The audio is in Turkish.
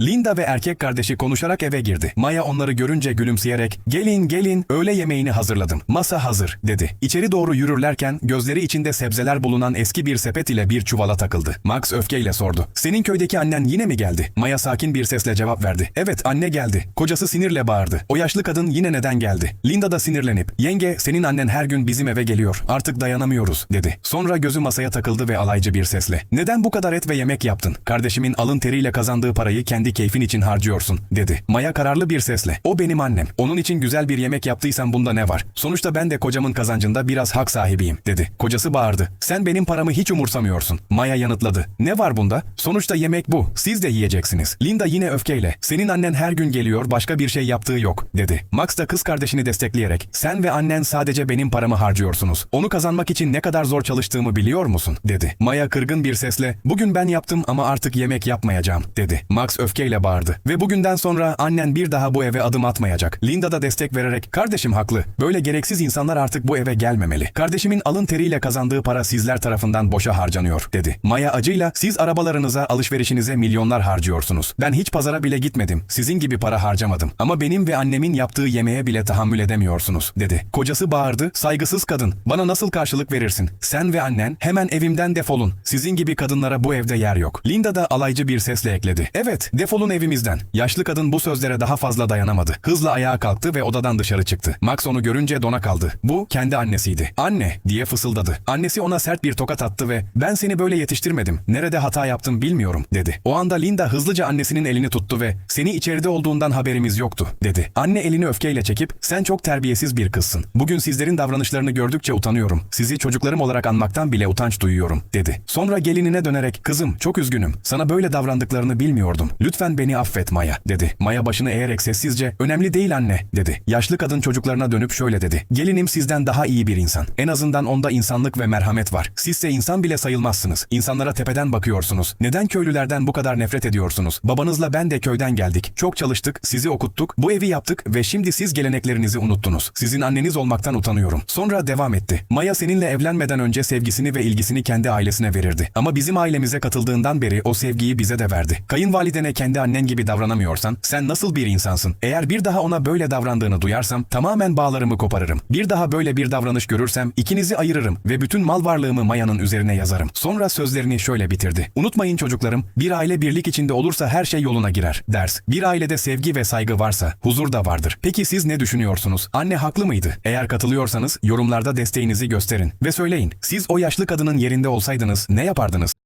Linda ve erkek kardeşi konuşarak eve girdi. Maya onları görünce gülümseyerek "Gelin, gelin, öğle yemeğini hazırladım. Masa hazır." dedi. İçeri doğru yürürlerken gözleri içinde sebzeler bulunan eski bir sepet ile bir çuvala takıldı. Max öfkeyle sordu. "Senin köydeki annen yine mi geldi?" Maya sakin bir sesle cevap verdi. "Evet, anne geldi." Kocası sinirle bağırdı. O yaşlı kadın yine neden geldi? Linda da sinirlenip "Yenge, senin annen her gün bizim eve geliyor. Artık dayanamıyoruz." dedi. Sonra gözü masaya takıldı ve alaycı bir sesle "Neden bu kadar et ve yemek yaptın? Kardeşimin alın teriyle kazandığı parayı kendi keyfin için harcıyorsun." dedi. Maya kararlı bir sesle "O benim annem. Onun için güzel bir yemek yaptıysan bunda ne var? Sonuçta ben de kocamın kazancında biraz hak sahibiyim." dedi. Kocası bağırdı. "Sen benim paramı hiç umursamıyorsun." Maya yanıtladı. "Ne var bunda? Sonuçta yemek bu. Siz de yiyeceksiniz." Linda yine öfkeyle "Senin annen her gün geliyor, başka bir şey yaptığı yok." dedi. Max da kız kardeşini destekleyerek "Sen ve annen sadece benim paramı harcıyorsunuz. Onu kazanmak için ne kadar zor çalıştığımı biliyor musun?" dedi. Maya kırgın bir sesle "Bugün ben yaptım ama artık yemek yapmayacağım." dedi. Max öfkeyle bağırdı. "Ve bugünden sonra annen bir daha bu eve adım atmayacak." Linda da destek vererek "Kardeşim haklı. Böyle gereksiz insanlar artık bu eve gelmemeli. Kardeşimin alın teriyle kazandığı para sizler tarafından boşa harcanıyor." dedi. Maya acıyla "Siz arabalarınıza, alışverişinize milyonlar harcıyorsunuz. Ben hiç pazara bile gitmedim. Sizin gibi para harcamadım. Ama benim ve annemin yaptığı yemeğe bile tahammül edemiyorsunuz." dedi. Kocası bağırdı. "Saygısız kadın. Bana nasıl karşılık verirsin? Sen ve annen hemen evimden defolun. Sizin gibi kadınlara bu evde yer yok." Linda da alaycı bir sesle ekledi. "Evet, defolun evimizden." Yaşlı kadın bu sözlere daha fazla dayanamadı. Hızla ayağa kalktı ve odadan dışarı çıktı. Max onu görünce dona kaldı. Bu kendi annesiydi. "Anne!" diye fısıldadı. Annesi ona sert bir tokat attı ve "Ben seni böyle yetiştirmedim. Nerede hata yaptım bilmiyorum." dedi. O anda Linda hızlıca annesinin elini tuttu ve "Seni içeride olduğundan haberimiz yoktu." dedi. Anne elini öfkeyle çekip "Sen çok terbiyesiz bir kızsın. Bugün sizlerin davranışlarını gördükçe utanıyorum. Sizi çocuklarım olarak anmaktan bile utanç duyuyorum." dedi. Sonra gelinine dönerek "Kızım, çok üzgünüm. Sana böyle davrandıklarını bilmiyordum. Lütfen beni affet Maya." dedi. Maya başını eğerek sessizce "Önemli değil anne." dedi. Yaşlı kadın çocuklarına dönüp şöyle dedi. "Gelinim sizden daha iyi bir insan. En azından onda insanlık ve merhamet var. Sizse insan bile sayılmazsınız. İnsanlara tepeden bakıyorsunuz. Neden köylülerden bu kadar nefret ediyorsunuz? Babanızla ben de köyden geldik. Çok çalıştık, sizi okuttuk, bu evi yaptık ve şimdi siz geleneklerinizi unuttunuz. Sizin anneniz olmaktan utanıyorum." Sonra devam etti. Maya seninle evlenmeden önce sevgisini ve ilgisini kendi ailesine verirdi. Ama bizim ailemize katıldığından beri o sevgiyi bize de verdi. Kayınvalidene kendi annen gibi davranamıyorsan sen nasıl bir insansın? Eğer bir daha ona böyle davrandığını duyarsam tamamen bağlarımı koparırım. Bir daha böyle bir davranış görürsem ikinizi ayırırım ve bütün mal varlığımı Maya'nın üzerine yazarım. Sonra sözlerini şöyle bitirdi. Unutmayın çocuklarım, bir aile birlik içinde olursa her şey yoluna girer. Ders. Bir ailede sevgi ve saygı varsa huzur da vardır. Peki siz ne düşünüyorsunuz? Anne haklı mıydı? Eğer katılıyorsanız yorumlarda desteğinizi gösterin ve söyleyin. Siz o yaşlı kadının yerinde olsaydınız ne yapardınız?